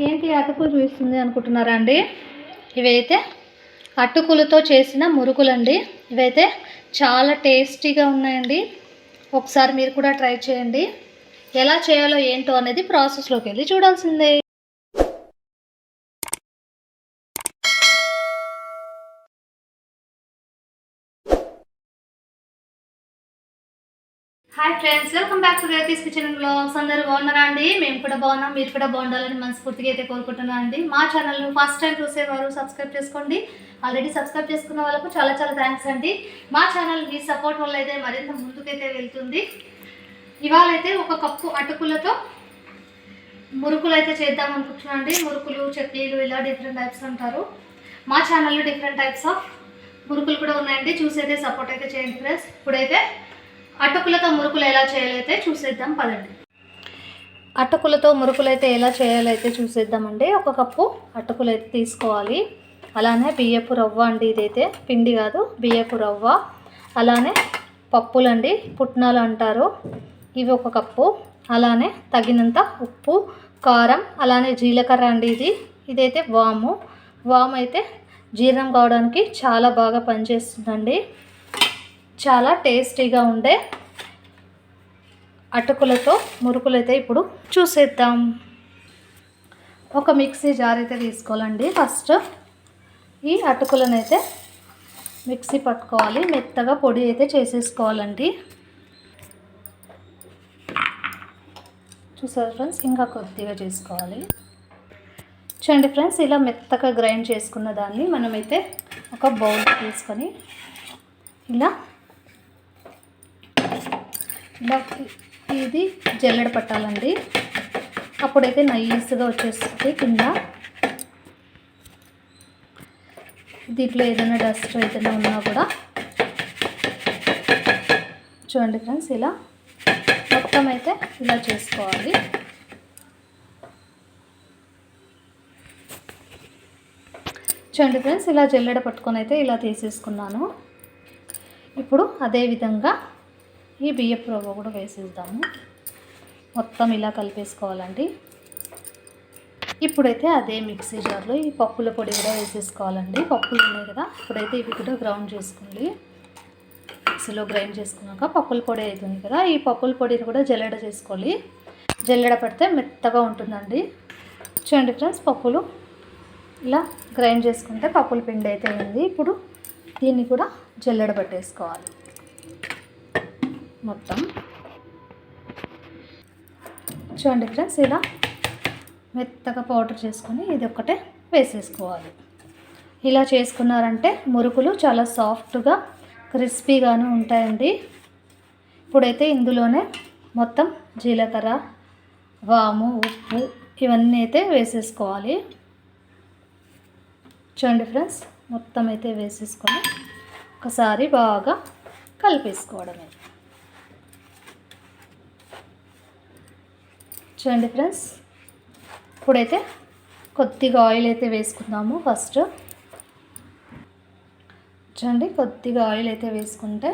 ఏంటి అటుకులు చూపిస్తుంది అనుకుంటున్నారా అండి? ఇవైతే అటుకులతో చేసిన మురుకులండి. ఇవైతే చాలా టేస్టీగా ఉన్నాయండి. ఒకసారి మీరు కూడా ట్రై చేయండి. ఎలా చేయాలో ఏంటో అనేది ప్రాసెస్లోకి వెళ్ళి చూడాల్సిందే. Hi friends welcome back to Reethi's kitchen blogs అందరూ బాగున్నారా అండి? మేము కూడా బాగున్నాం మీరు కూడా బాగుండాలని మనస్ఫూర్తిగా అయితే కోరుకుంటున్నాను అండి. మా ఛానల్ను ఫస్ట్ టైం చూసేవారు సబ్స్క్రైబ్ చేసుకోండి. ఆల్రెడీ సబ్స్క్రైబ్ చేసుకున్న వాళ్ళకు చాలా చాలా థ్యాంక్స్ అండి. మా ఛానల్ మీ సపోర్ట్ వల్ల అయితే మరింత ముందుకైతే వెళ్తుంది. ఇవాళ అయితే ఒక కప్పు అటుకులతో మురుకులు అయితే చేద్దాం అనుకుంటున్నాను అండి. మురుకులు చట్నీలు ఇలా డిఫరెంట్ టైప్స్ అంటారు మా ఛానల్లో డిఫరెంట్ టైప్స్ ఆఫ్ మురుకులు కూడా ఉన్నాయండి. చూసైతే సపోర్ట్ అయితే చేయండి ఫ్రెండ్స్ ఇప్పుడైతే అటుకులతో మురుకులు ఎలా చేయాలైతే చూసేద్దాం పదండి. అటుకులతో మురుకులు అయితే ఎలా చేయాలైతే చూసేద్దామండి. ఒక కప్పు అటుకులు అయితే తీసుకోవాలి. అలానే బియ్యపు రవ్వ అండి ఇదైతే. పిండి కాదు బియ్యపు రవ్వ. అలానే పప్పులండి పుట్నాలు అంటారు. ఇవి ఒక కప్పు. అలానే తగినంత ఉప్పు కారం అలానే జీలకర్ర అండి ఇది. ఇదైతే వాము. వాము అయితే జీర్ణం కావడానికి చాలా బాగా పనిచేస్తుందండి. చాలా టేస్టీగా ఉండే అటుకులతో మురుకులు అయితే ఇప్పుడు చూసేద్దాం. ఒక మిక్సీ జార్ అయితే తీసుకోవాలండి ఫస్ట్. ఈ అటుకులనైతే మిక్సీ పట్టుకోవాలి. మెత్తగా పొడి అయితే చేసేసుకోవాలండి. చూసారు ఫ్రెండ్స్? ఇంకా కొద్దిగా చేసుకోవాలి. చూడండి ఫ్రెండ్స్ ఇలా మెత్తగా గ్రైండ్ చేసుకున్న దాన్ని మనమైతే ఒక బౌల్ తీసుకొని ఇలా ఇది జల్లెడ పట్టాలండి. అప్పుడైతే నైస్గా వచ్చేస్తుంది కింద. దీంట్లో ఏదైనా డస్ట్ ఏదైనా ఉన్నా కూడా. చూడండి ఫ్రెండ్స్ ఇలా. మొత్తం అయితే ఇలా చేసుకోవాలి. చూడండి ఫ్రెండ్స్ ఇలా జల్లెడ పట్టుకొని అయితే ఇలా తీసేసుకున్నాను. ఇప్పుడు అదే విధంగా ఈ బియ్యపు రవ్వ కూడా వేసేద్దాము. మొత్తం ఇలా కలిపేసుకోవాలండి. ఇప్పుడైతే అదే మిక్సీ జార్లో ఈ పప్పుల పొడి కూడా వేసేసుకోవాలండి. పప్పులు ఉన్నాయి కదా ఇప్పుడైతే ఇవి కూడా గ్రౌండ్ చేసుకోండి. మిక్సీలో గ్రైండ్ చేసుకున్నాక పప్పుల పొడి అవుతుంది కదా ఈ పప్పుల పొడిని కూడా జల్లెడ చేసుకోవాలి. జల్లెడ పడితే మెత్తగా ఉంటుందండి. చూడండి ఫ్రెండ్స్ పప్పులు ఇలా గ్రైండ్ చేసుకుంటే పప్పుల పిండి అయితే అయింది. ఇప్పుడు దీన్ని కూడా జల్లెడ పట్టేసుకోవాలి. మొత్తం. చూడండి ఫ్రెండ్స్ ఇలా మెత్తగా పౌడర్ చేసుకొని ఇది ఒక్కటే వేసేసుకోవాలి. ఇలా చేసుకున్నారంటే మురుకులు చాలా సాఫ్ట్గా క్రిస్పీగాను ఉంటాయండి. ఇప్పుడైతే ఇందులోనే మొత్తం జీలకర్ర వాము ఉప్పు ఇవన్నీ అయితే వేసేసుకోవాలి. చూడండి ఫ్రెండ్స్ మొత్తం అయితే వేసేసుకొని ఒకసారి బాగా కలిపేసుకోవడమే. చూడండి ఫ్రెండ్స్. ఇప్పుడైతే కొద్దిగా ఆయిల్ అయితే వేసుకుందాము ఫస్ట్. చూడండి కొద్దిగా ఆయిల్ అయితే వేసుకుంటే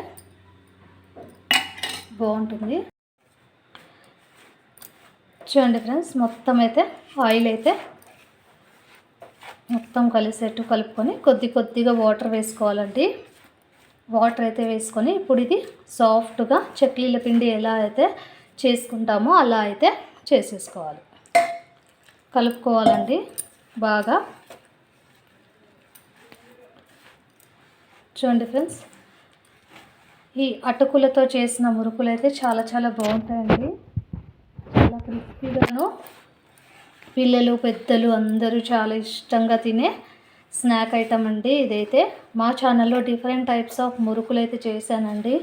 బాగుంటుంది. చూడండి ఫ్రెండ్స్ మొత్తం అయితే ఆయిల్ అయితే మొత్తం కలిసేట్టు కలుపుకొని కొద్ది కొద్దిగా వాటర్ వేసుకోవాలండి. వాటర్ అయితే వేసుకొని ఇప్పుడు ఇది సాఫ్ట్గా చక్లీల పిండి ఎలా అయితే చేసుకుంటామో అలా అయితే చేసేసుకోవాలి. కలుపుకోవాలండి. బాగా. చూడండి ఫ్రెండ్స్ ఈ అటుకులతో చేసిన మురుకులు అయితే చాలా చాలా బాగుంటాయండి. చాలా క్రిస్పీగాను. పిల్లలు పెద్దలు అందరూ చాలా ఇష్టంగా తినే స్నాక్ ఐటమ్ అండి ఇదైతే. మా ఛానల్లో డిఫరెంట్ టైప్స్ ఆఫ్ మురుకులు అయితే చేశానండి.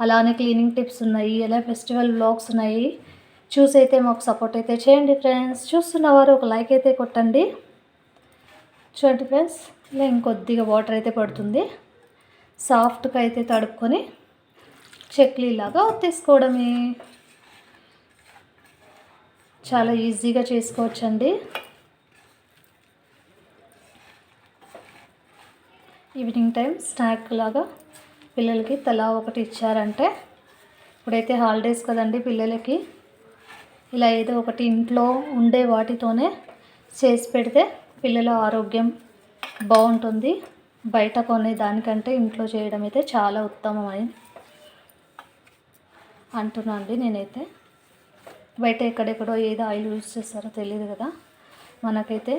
అలానే క్లీనింగ్ టిప్స్ ఉన్నాయి అలా ఫెస్టివల్ బ్లాగ్స్ ఉన్నాయి. చూసి అయితే మాకు సపోర్ట్ అయితే చేయండి ఫ్రెండ్స్ చూస్తున్నవారు ఒక లైక్ అయితే కొట్టండి. చూడండి ఫ్రెండ్స్ ఇలా ఇంకొద్దిగా వాటర్ అయితే పడుతుంది. సాఫ్ట్గా అయితే తడుపుకొని చెక్లీలాగా తీసుకోవడమే చాలా ఈజీగా చేసుకోవచ్చండి. ఈవినింగ్ టైం స్నాక్ లాగా పిల్లలకి తలా ఒకటి ఇచ్చారంటే ఇప్పుడైతే హాలిడేస్ కదండి పిల్లలకి. ఇలా ఏదో ఒకటి ఇంట్లో ఉండే వాటితోనే చేసి పెడితే పిల్లల ఆరోగ్యం బాగుంటుంది. బయట కొనే దానికంటే ఇంట్లో చేయడం అయితే చాలా ఉత్తమమని అంటున్నా అండి నేనైతే. బయట ఎక్కడెక్కడో ఏదో ఆయిల్ యూజ్ చేస్తారో తెలియదు కదా. మనకైతే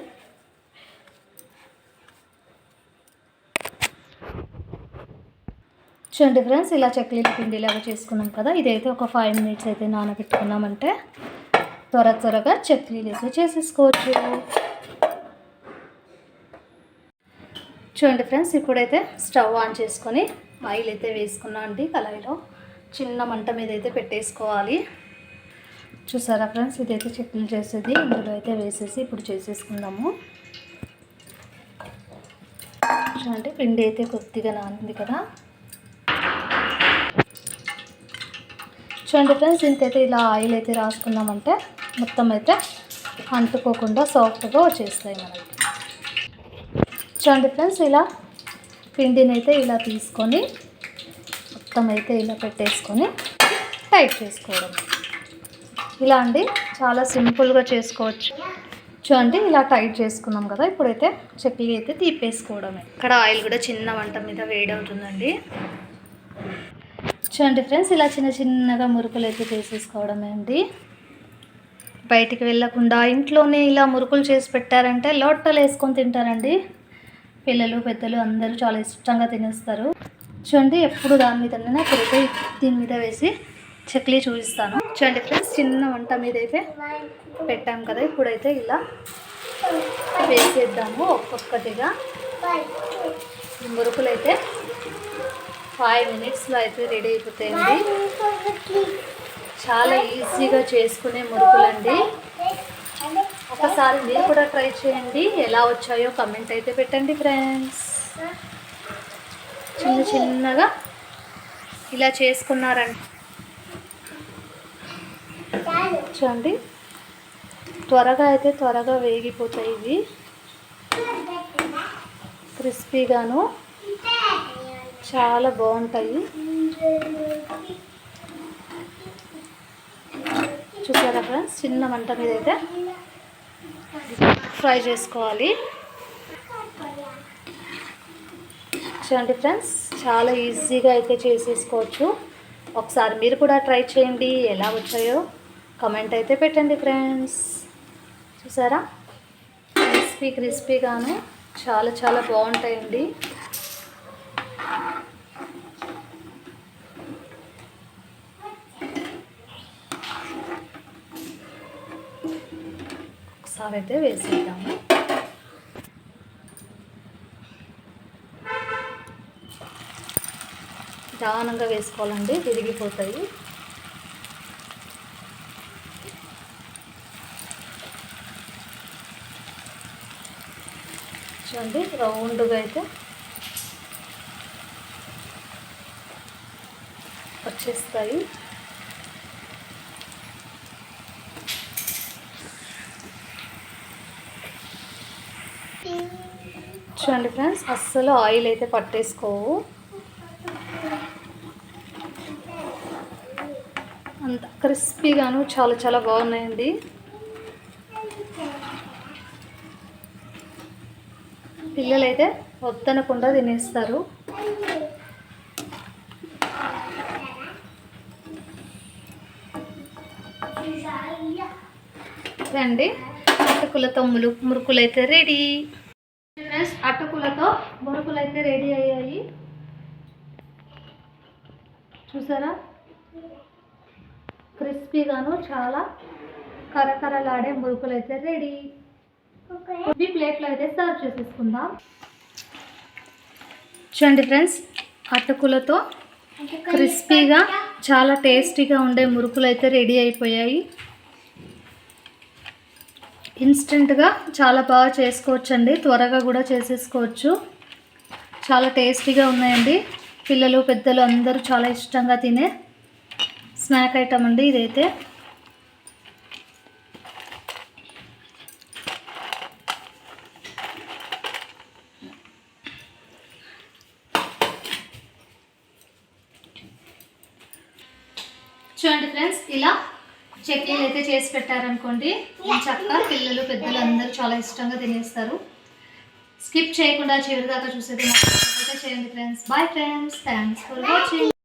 చూడండి ఫ్రెండ్స్ ఇలా చక్లీల పిండిలాగా చేసుకున్నాం కదా ఇదైతే ఒక ఫైవ్ మినిట్స్ అయితే నానబెట్టుకున్నామంటే త్వర త్వరగా చక్లీలు అయితే చేసేసుకోవచ్చు. చూడండి ఫ్రెండ్స్ ఇప్పుడైతే స్టవ్ ఆన్ చేసుకొని ఆయిల్ అయితే వేసుకున్నా అండి కళాయిలో. చిన్న మంట మీద అయితే పెట్టేసుకోవాలి. చూసారా ఫ్రెండ్స్ ఇదైతే చట్నీ చేసేది ఇందులో అయితే వేసేసి ఇప్పుడు చేసేసుకుందాము. చూడండి పిండి అయితే కొద్దిగా నానింది కదా. చూడండి ఫ్రెండ్స్ ఇంకైతే ఇలా ఆయిల్ అయితే రాసుకున్నామంటే మొత్తం అయితే అంటుకోకుండా సాఫ్ట్గా వచ్చేస్తాయి మనకి. చూడండి ఫ్రెండ్స్ ఇలా పిండిని అయితే ఇలా తీసుకొని మొత్తం అయితే ఇలా పెట్టేసుకొని టైట్ చేసుకోవడం. ఇలా అండి చాలా సింపుల్గా చేసుకోవచ్చు. చూడండి ఇలా టైట్ చేసుకున్నాం కదా ఇప్పుడైతే చక్లీ అయితే తీపేసుకోవడమే. ఇక్కడ ఆయిల్ కూడా చిన్న వంట మీద వేడి అవుతుందండి. చూడండి ఫ్రెండ్స్ ఇలా చిన్న చిన్నగా మురుకులు అయితే చేసేసుకోవడమే అండి బయటికి వెళ్ళకుండా ఇంట్లోనే ఇలా మురుకులు చేసి పెట్టారంటే లోట్టలు వేసుకొని తింటారండి. పిల్లలు పెద్దలు అందరూ చాలా ఇష్టంగా తినేస్తారు. చూడండి ఎప్పుడు దాని మీదనే ఇప్పుడైతే దీని మీద వేసి చక్లీ చూపిస్తాను. చూడండి ఫ్రెండ్స్ చిన్న వంట మీద అయితే పెట్టాం కదా ఇప్పుడైతే ఇలా వేసేద్దాము ఒక్కొక్కటిగా. మురుకులు అయితే ఫైవ్ మినిట్స్లో అయితే రెడీ అయిపోతాయండి. చాలా ఈజీగా చేసుకునే మురుకులండి. ఒకసారి మీరు కూడా ట్రై చేయండి. ఎలా వచ్చాయో కమెంట్ అయితే పెట్టండి ఫ్రెండ్స్ చిన్న చిన్నగా ఇలా చేసుకున్నారండి. చూడండి. త్వరగా అయితే త్వరగా వేగిపోతాయి ఇవి. క్రిస్పీగాను చాలా బాగుంటాయి. చూసారా ఫ్రెండ్స్ చిన్న మంట మీద అయితే ఫ్రై చేసుకోవాలి. చూడండి ఫ్రెండ్స్ చాలా ఈజీగా అయితే చేసేసుకోవచ్చు. ఒకసారి మీరు కూడా ట్రై చేయండి ఎలా వచ్చాయో కమెంట్ అయితే పెట్టండి ఫ్రెండ్స్. చూసారా? క్రిస్పీ క్రిస్పీగాను చాలా చాలా బాగుంటాయండి. ఒకసారి అయితే వేసేద్దాము. నిదానంగా వేసుకోవాలండి విరిగిపోతాయి. చూడండి రౌండ్గా అయితే వచ్చేస్తాయి. చూడండి ఫ్రెండ్స్ అస్సలు ఆయిల్ అయితే పట్టేసుకోవు. అంత క్రిస్పీగాను చాలా చాలా బాగున్నాయండి. పిల్లలైతే వద్దనకుండా తినేస్తారు. రండి అటుకులతో ములు మురుకులు అయితే రెడీ. ఫ్రెండ్స్ అటుకులతో మురుకులు అయితే రెడీ అయ్యాయి. చూసారా? క్రిస్పీగాను చాలా కరకరలాడే మురుకులు అయితే రెడీ. ఈ ప్లేట్లో అయితే సర్వ్ చేసేసుకుందాం. చూడండి ఫ్రెండ్స్ అటుకులతో క్రిస్పీగా చాలా టేస్టీగా ఉండే మురుకులు అయితే రెడీ అయిపోయాయి. ఇన్స్టెంట్గా చాలా బాగా చేసుకోవచ్చండి. త్వరగా కూడా చేసేసుకోవచ్చు. చాలా టేస్టీగా ఉన్నాయండి. పిల్లలు పెద్దలు అందరూ చాలా ఇష్టంగా తినే స్నాక్ ఐటమ్ అండి ఇదైతే. చూడండి ఫ్రెండ్స్ ఇలా చట్నీలు అయితే చేసి పెట్టారనుకోండి. చక్కగా పిల్లలు పెద్దలు అందరూ చాలా ఇష్టంగా తినేస్తారు. స్కిప్ చేయకుండా చివరి దాకా చూసేది చేయండి friends. Bye friends thanks for watching